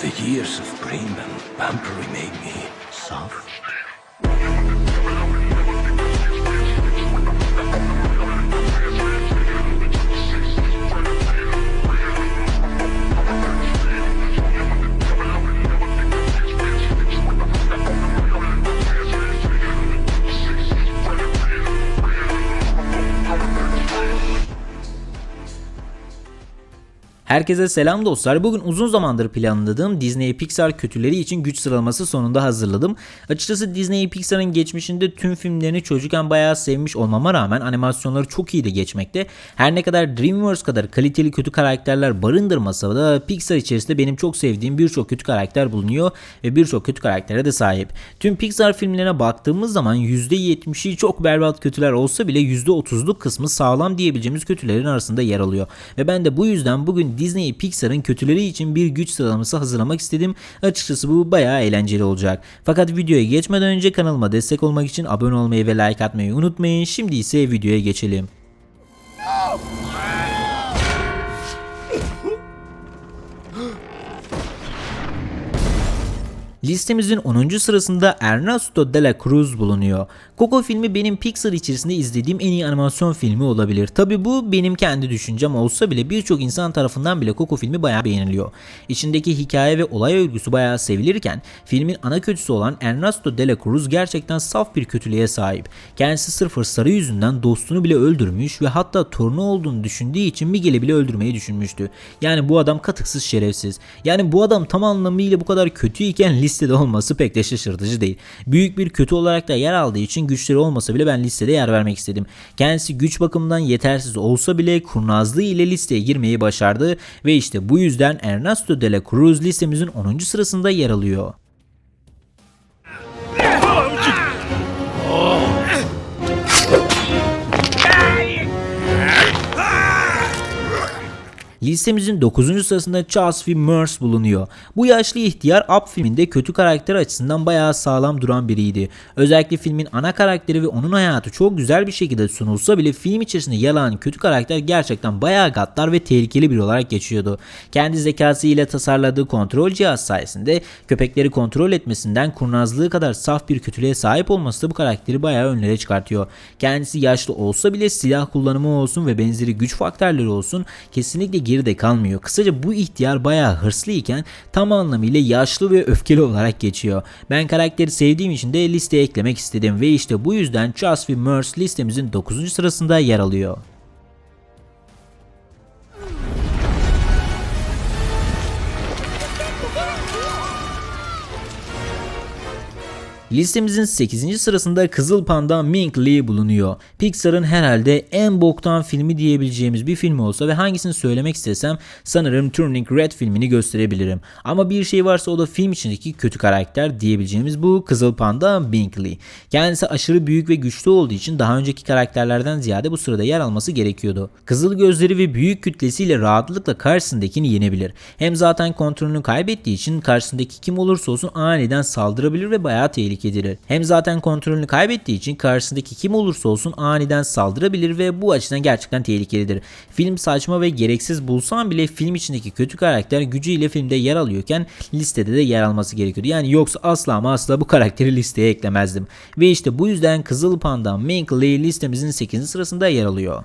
The years of cream and pampering made me soft? Herkese selam dostlar. Bugün uzun zamandır planladığım Disney Pixar kötüleri için güç sıralaması sonunda hazırladım. Açıkçası Disney Pixar'ın geçmişinde tüm filmlerini çocukken bayağı sevmiş olmama rağmen animasyonları çok iyi de geçmekte. Her ne kadar DreamWorks kadar kaliteli kötü karakterler barındırmasa da Pixar içerisinde benim çok sevdiğim birçok kötü karakter bulunuyor ve birçok kötü karaktere de sahip. Tüm Pixar filmlerine baktığımız zaman %70'i çok berbat kötüler olsa bile %30'luk kısmı sağlam diyebileceğimiz kötülerin arasında yer alıyor. Ve ben de bu yüzden bugün Disney Pixar'ın kötüleri için bir güç sıralaması hazırlamak istedim. Açıkçası bu bayağı eğlenceli olacak. Fakat videoya geçmeden önce kanalıma destek olmak için abone olmayı ve like atmayı unutmayın. Şimdi ise videoya geçelim. Listemizin 10. sırasında Ernesto de la Cruz bulunuyor. Coco filmi benim Pixar içerisinde izlediğim en iyi animasyon filmi olabilir. Tabi bu benim kendi düşüncem olsa bile birçok insan tarafından bile Coco filmi bayağı beğeniliyor. İçindeki hikaye ve olay örgüsü bayağı sevilirken filmin ana kötüsü olan Ernesto de la Cruz gerçekten saf bir kötülüğe sahip. Kendisi sırf hırsları yüzünden dostunu bile öldürmüş ve hatta torunu olduğunu düşündüğü için Miguel'i bile öldürmeyi düşünmüştü. Yani bu adam katıksız şerefsiz. Yani bu adam tam anlamıyla bu kadar kötü iken listede olması pek de şaşırtıcı değil. Büyük bir kötü olarak da yer aldığı için güçleri olmasa bile ben listede yer vermek istedim. Kendisi güç bakımından yetersiz olsa bile kurnazlığı ile listeye girmeyi başardı ve işte bu yüzden Ernesto de la Cruz listemizin 10. sırasında yer alıyor. Listemizin 9. sırasında Charles V. Merce bulunuyor. Bu yaşlı ihtiyar Up filminde kötü karakter açısından bayağı sağlam duran biriydi. Özellikle filmin ana karakteri ve onun hayatı çok güzel bir şekilde sunulsa bile film içerisinde yer alan kötü karakter gerçekten bayağı gaddar ve tehlikeli bir olarak geçiyordu. Kendi zekası ile tasarladığı kontrol cihaz sayesinde köpekleri kontrol etmesinden kurnazlığı kadar saf bir kötülüğe sahip olması da bu karakteri bayağı önlere çıkartıyor. Kendisi yaşlı olsa bile silah kullanımı olsun ve benzeri güç faktörleri olsun kesinlikle geride kalmıyor. Kısaca bu ihtiyar bayağı hırslı iken tam anlamıyla yaşlı ve öfkeli olarak geçiyor. Ben karakteri sevdiğim için de listeye eklemek istedim ve işte bu yüzden Charles V. Merce listemizin 9. sırasında yer alıyor. Listemizin 8. sırasında Kızıl Panda Mink Lee bulunuyor. Pixar'ın herhalde en boktan filmi diyebileceğimiz bir film olsa ve hangisini söylemek istesem sanırım Turning Red filmini gösterebilirim. Ama bir şey varsa o da film içindeki kötü karakter diyebileceğimiz bu Kızıl Panda Mink Lee. Kendisi aşırı büyük ve güçlü olduğu için daha önceki karakterlerden ziyade bu sırada yer alması gerekiyordu. Kızıl gözleri ve büyük kütlesiyle rahatlıkla karşısındakini yenebilir. Hem zaten kontrolünü kaybettiği için karşısındaki kim olursa olsun aniden saldırabilir ve bayağı tehlikedir. Hem zaten kontrolünü kaybettiği için karşısındaki kim olursa olsun aniden saldırabilir ve bu açıdan gerçekten tehlikelidir. Film saçma ve gereksiz bulsam bile film içindeki kötü karakter gücüyle filmde yer alıyorken listede de yer alması gerekiyordu. Yani yoksa asla ama asla bu karakteri listeye eklemezdim. Ve işte bu yüzden Kızıl Panda Mink Lee listemizin 8. sırasında yer alıyor.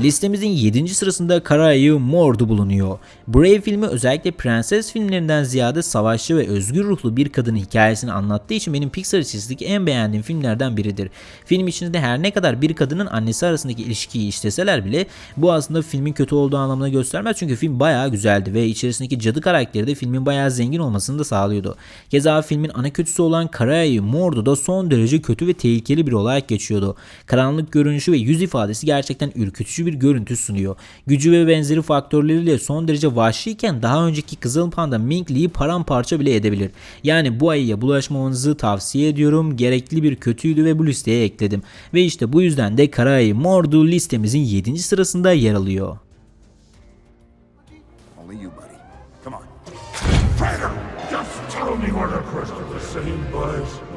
Listemizin 7. sırasında Kara Ayı Mordu bulunuyor. Brave filmi özellikle prenses filmlerinden ziyade savaşçı ve özgür ruhlu bir kadının hikayesini anlattığı için benim Pixar içerisindeki en beğendiğim filmlerden biridir. Film içinde her ne kadar bir kadının annesi arasındaki ilişkiyi işleseler bile bu aslında filmin kötü olduğu anlamına göstermez çünkü film bayağı güzeldi ve içerisindeki cadı karakteri de filmin bayağı zengin olmasını da sağlıyordu. Keza filmin ana kötüsü olan Kara Ayı Mordu da son derece kötü ve tehlikeli bir olarak geçiyordu. Karanlık görünüşü ve yüz ifadesi gerçekten ürkütücü bir görüntü sunuyor. Gücü ve benzeri faktörleriyle son derece vahşiyken daha önceki Kızıl Panda Mink Lee'yi paramparça bile edebilir. Yani bu ayıya bulaşmamanızı tavsiye ediyorum. Gerekli bir kötüydü ve bu listeye ekledim. Ve işte bu yüzden de Kara Ayı Mordu listemizin 7. sırasında yer alıyor. Just tell me where the rest of the city was.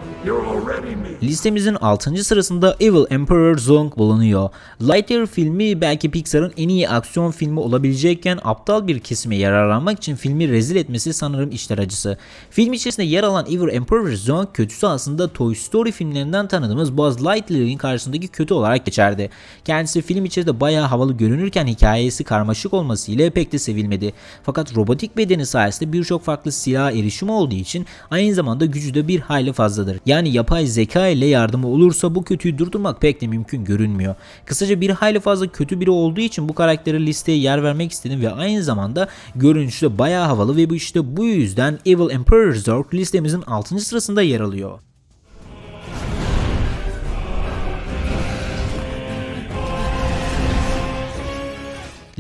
Listemizin 6. sırasında Evil Emperor Zong bulunuyor. Lightyear filmi belki Pixar'ın en iyi aksiyon filmi olabilecekken aptal bir kesime yararlanmak için filmi rezil etmesi sanırım işler acısı. Film içerisinde yer alan Evil Emperor Zong kötüsü aslında Toy Story filmlerinden tanıdığımız Buzz Lightyear'ın karşısındaki kötü olarak geçerdi. Kendisi film içerisinde bayağı havalı görünürken hikayesi karmaşık olmasıyla pek de sevilmedi. Fakat robotik bedeni sayesinde birçok farklı silaha erişimi olduğu için aynı zamanda gücü de bir hayli fazladır. Yani yapay zeka ile yardımı olursa bu kötüyü durdurmak pek de mümkün görünmüyor. Kısaca bir hayli fazla kötü biri olduğu için bu karaktere listeye yer vermek istedim ve aynı zamanda görünüşü de bayağı havalı ve bu işte bu yüzden Evil Emperor Zurg listemizin 6. sırasında yer alıyor.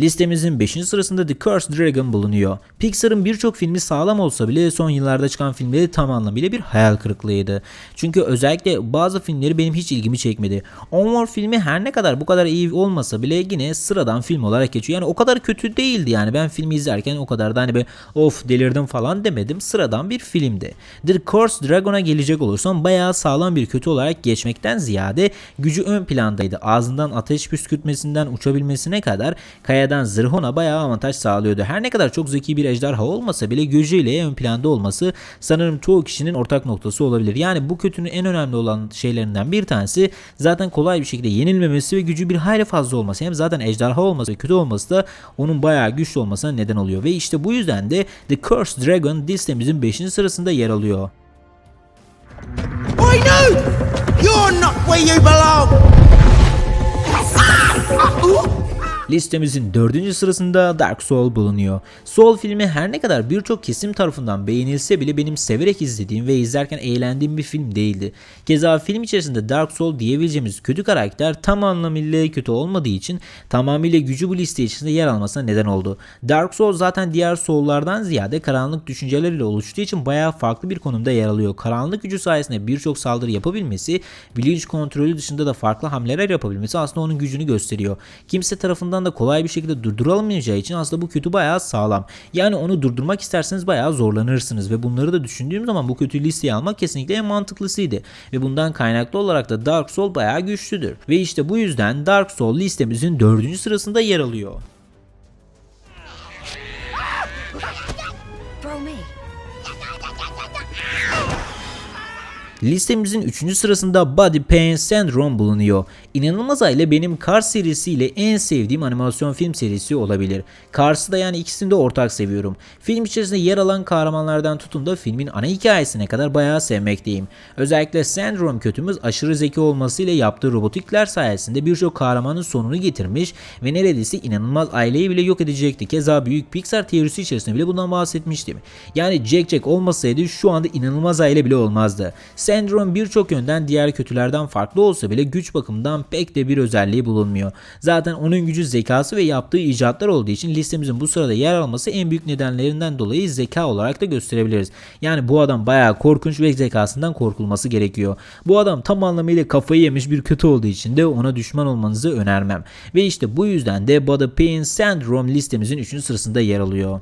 Listemizin 5. sırasında The Cursed Dragon bulunuyor. Pixar'ın birçok filmi sağlam olsa bile son yıllarda çıkan filmleri tam anlamıyla bir hayal kırıklığıydı. Çünkü özellikle bazı filmleri benim hiç ilgimi çekmedi. Onward filmi her ne kadar bu kadar iyi olmasa bile yine sıradan film olarak geçiyor. Yani o kadar kötü değildi yani ben filmi izlerken o kadar da hani böyle of delirdim falan demedim. Sıradan bir filmdi. The Cursed Dragon'a gelecek olursam bayağı sağlam bir kötü olarak geçmekten ziyade gücü ön plandaydı. Ağzından ateş püskürtmesinden uçabilmesine kadar kayadan zırhona bayağı avantaj sağlıyordu. Her ne kadar çok zeki bir ejderha olmasa bile gücüyle ön planda olması sanırım çoğu kişinin ortak noktası olabilir. Yani bu kötünün en önemli olan şeylerinden bir tanesi zaten kolay bir şekilde yenilmemesi ve gücü bir hayli fazla olması. Hem zaten ejderha olması ve kötü olması da onun bayağı güçlü olmasına neden oluyor. Ve işte bu yüzden de The Cursed Dragon listemizin 5. sırasında yer alıyor. Oi, no! You're not where you belong! Listemizin dördüncü sırasında Dark Soul bulunuyor. Soul filmi her ne kadar birçok kesim tarafından beğenilse bile benim severek izlediğim ve izlerken eğlendiğim bir film değildi. Keza film içerisinde Dark Soul diyebileceğimiz kötü karakter tam anlamıyla kötü olmadığı için tamamıyla gücü bu liste içinde yer almasına neden oldu. Dark Soul zaten diğer Soul'lardan ziyade karanlık düşünceleriyle oluştuğu için bayağı farklı bir konumda yer alıyor. Karanlık gücü sayesinde birçok saldırı yapabilmesi, bilinç kontrolü dışında da farklı hamleler yapabilmesi aslında onun gücünü gösteriyor. Kimse tarafından da kolay bir şekilde durdurulamayacağı için aslında bu kötü bayağı sağlam. Yani onu durdurmak isterseniz bayağı zorlanırsınız ve bunları da düşündüğüm zaman bu kötü listeyi almak kesinlikle en mantıklısıydı. Ve bundan kaynaklı olarak da Dark Soul bayağı güçlüdür. Ve işte bu yüzden Dark Soul listemizin 4. sırasında yer alıyor. Listemizin 3. sırasında Body Pain Syndrome bulunuyor. İnanılmaz aile benim Cars serisiyle en sevdiğim animasyon film serisi olabilir. Cars'ı da yani ikisini de ortak seviyorum. Film içerisinde yer alan kahramanlardan tutun da filmin ana hikayesine kadar bayağı sevmekteyim. Özellikle Syndrome kötümüz aşırı zeki olmasıyla yaptığı robotikler sayesinde birçok kahramanın sonunu getirmiş ve neredeyse inanılmaz aileyi bile yok edecekti. Keza büyük Pixar teorisi içerisinde bile bundan bahsetmiştim. Yani Jack Jack olmasaydı şu anda inanılmaz aile bile olmazdı. Birçok yönden diğer kötülerden farklı olsa bile güç bakımından pek de bir özelliği bulunmuyor. Zaten onun gücü zekası ve yaptığı icatlar olduğu için listemizin bu sırada yer alması en büyük nedenlerinden dolayı zeka olarak da gösterebiliriz. Yani bu adam bayağı korkunç ve zekasından korkulması gerekiyor. Bu adam tam anlamıyla kafayı yemiş bir kötü olduğu için de ona düşman olmanızı önermem. Ve işte bu yüzden de Body Pain Syndrome listemizin 3. sırasında yer alıyor.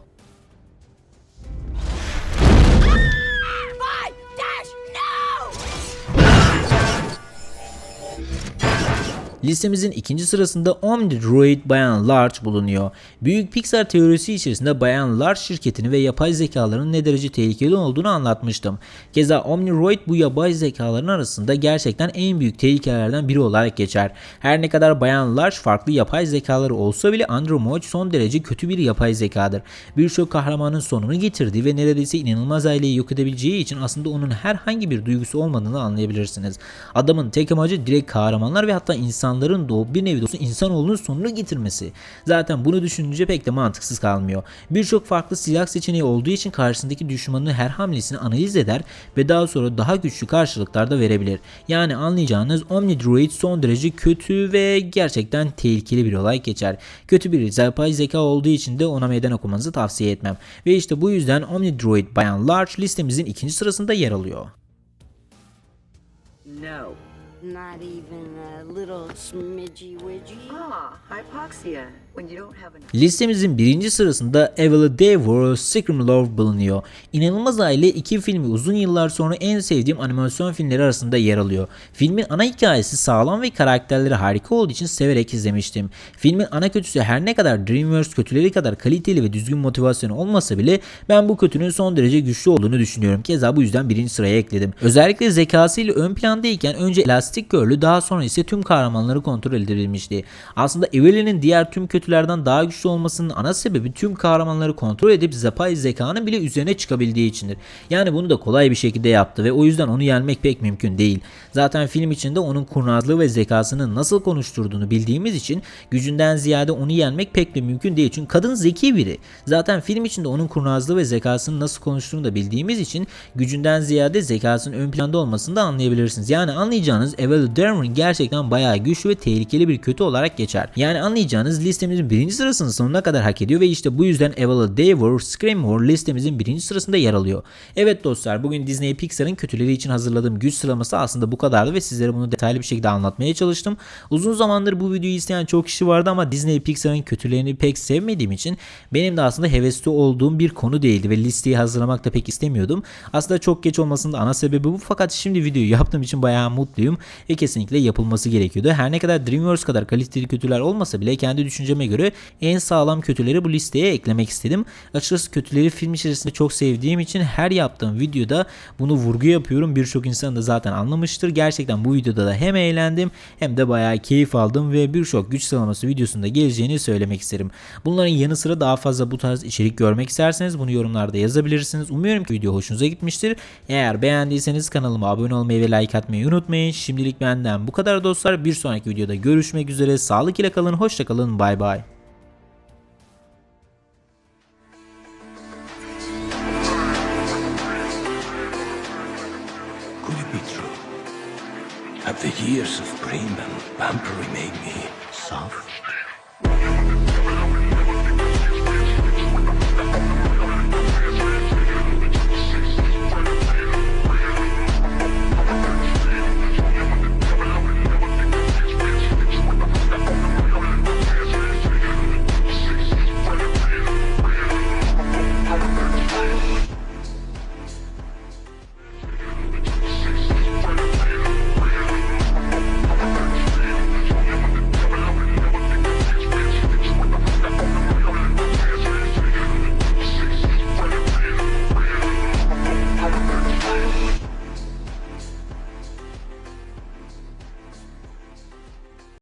Listemizin ikinci sırasında Omnidroid Bayan Large bulunuyor. Büyük Pixar teorisi içerisinde Bayan Large şirketini ve yapay zekaların ne derece tehlikeli olduğunu anlatmıştım. Keza Omnidroid bu yapay zekaların arasında gerçekten en büyük tehlikelerden biri olarak geçer. Her ne kadar Bayan Large farklı yapay zekaları olsa bile Andromoid son derece kötü bir yapay zekadır. Birçok kahramanın sonunu getirdiği ve neredeyse inanılmaz aileyi yok edebileceği için aslında onun herhangi bir duygusu olmadığını anlayabilirsiniz. Adamın tek amacı direkt kahramanlar ve hatta insanların doğup bir nevi de olsa insanoğlunun sonunu getirmesi. Zaten bunu düşününce pek de mantıksız kalmıyor. Birçok farklı silah seçeneği olduğu için karşısındaki düşmanın her hamlesini analiz eder ve daha sonra daha güçlü karşılıklar da verebilir. Yani anlayacağınız Omnidroid son derece kötü ve gerçekten tehlikeli bir olay geçer. Kötü bir yapay zeka olduğu için de ona meydan okumanızı tavsiye etmem. Ve işte bu yüzden Omnidroid Bayan Large listemizin ikinci sırasında yer alıyor. No. Not even a little smidgy widgy. Ah, hypoxia. Listemizin birinci sırasında Evil Devil Scream Love bulunuyor. İnanılmaz Aile iki filmi uzun yıllar sonra en sevdiğim animasyon filmleri arasında yer alıyor. Filmin ana hikayesi sağlam ve karakterleri harika olduğu için severek izlemiştim. Filmin ana kötüsü her ne kadar DreamWorks kötüleri kadar kaliteli ve düzgün motivasyonu olmasa bile ben bu kötünün son derece güçlü olduğunu düşünüyorum. Keza bu yüzden birinci sıraya ekledim. Özellikle zekasıyla ön plandayken önce Elastic Girl'ü daha sonra ise tüm kahramanları kontrol edilmişti. Aslında Evelyn'in diğer tüm kötülerden daha güçlü olmasının ana sebebi tüm kahramanları kontrol edip zapay zekanın bile üzerine çıkabildiği içindir. Yani bunu da kolay bir şekilde yaptı ve o yüzden onu yenmek pek mümkün değil. Zaten film içinde onun kurnazlığı ve zekasını nasıl konuşturduğunu bildiğimiz için gücünden ziyade onu yenmek pek de mümkün değil. Çünkü kadın zeki biri. Zaten film içinde onun kurnazlığı ve zekasını nasıl konuştuğunu da bildiğimiz için gücünden ziyade zekasının ön planda olmasını da anlayabilirsiniz. Yani anlayacağınız Evelyn Darwin gerçekten bayağı güçlü ve tehlikeli bir kötü olarak geçer. Yani anlayacağınız listemizin birinci sırasını sonuna kadar hak ediyor ve işte bu yüzden Evelyn Davor Scream War listemizin birinci sırasında yer alıyor. Evet dostlar bugün Disney Pixar'ın kötüleri için hazırladığım güç sıralaması aslında bu kadardı ve sizlere bunu detaylı bir şekilde anlatmaya çalıştım. Uzun zamandır bu videoyu isteyen çok kişi vardı ama Disney Pixar'ın kötülerini pek sevmediğim için benim de aslında hevesli olduğum bir konu değildi ve listeyi hazırlamak da pek istemiyordum. Aslında çok geç olmasının da ana sebebi bu fakat şimdi videoyu yaptığım için bayağı mutluyum ve kesinlikle yapılması gerekiyordu. Her ne kadar DreamWorks kadar kaliteli kötüler olmasa bile kendi düşünceme göre en sağlam kötüleri bu listeye eklemek istedim. Açıkçası kötüleri film içerisinde çok sevdiğim için her yaptığım videoda bunu vurgu yapıyorum. Birçok insan da zaten anlamıştır. Gerçekten bu videoda da hem eğlendim hem de bayağı keyif aldım ve birçok güç sıralaması videosunda geleceğini söylemek isterim. Bunların yanı sıra daha fazla bu tarz içerik görmek isterseniz bunu yorumlarda yazabilirsiniz. Umuyorum ki video hoşunuza gitmiştir. Eğer beğendiyseniz kanalıma abone olmayı ve like atmayı unutmayın. Şimdilik benden bu kadar dostlar. Bir sonraki videoda görüşmek üzere. Sağlık ile kalın. Hoşça kalın. Bay bay. Have the years of pain and pampering made me soft?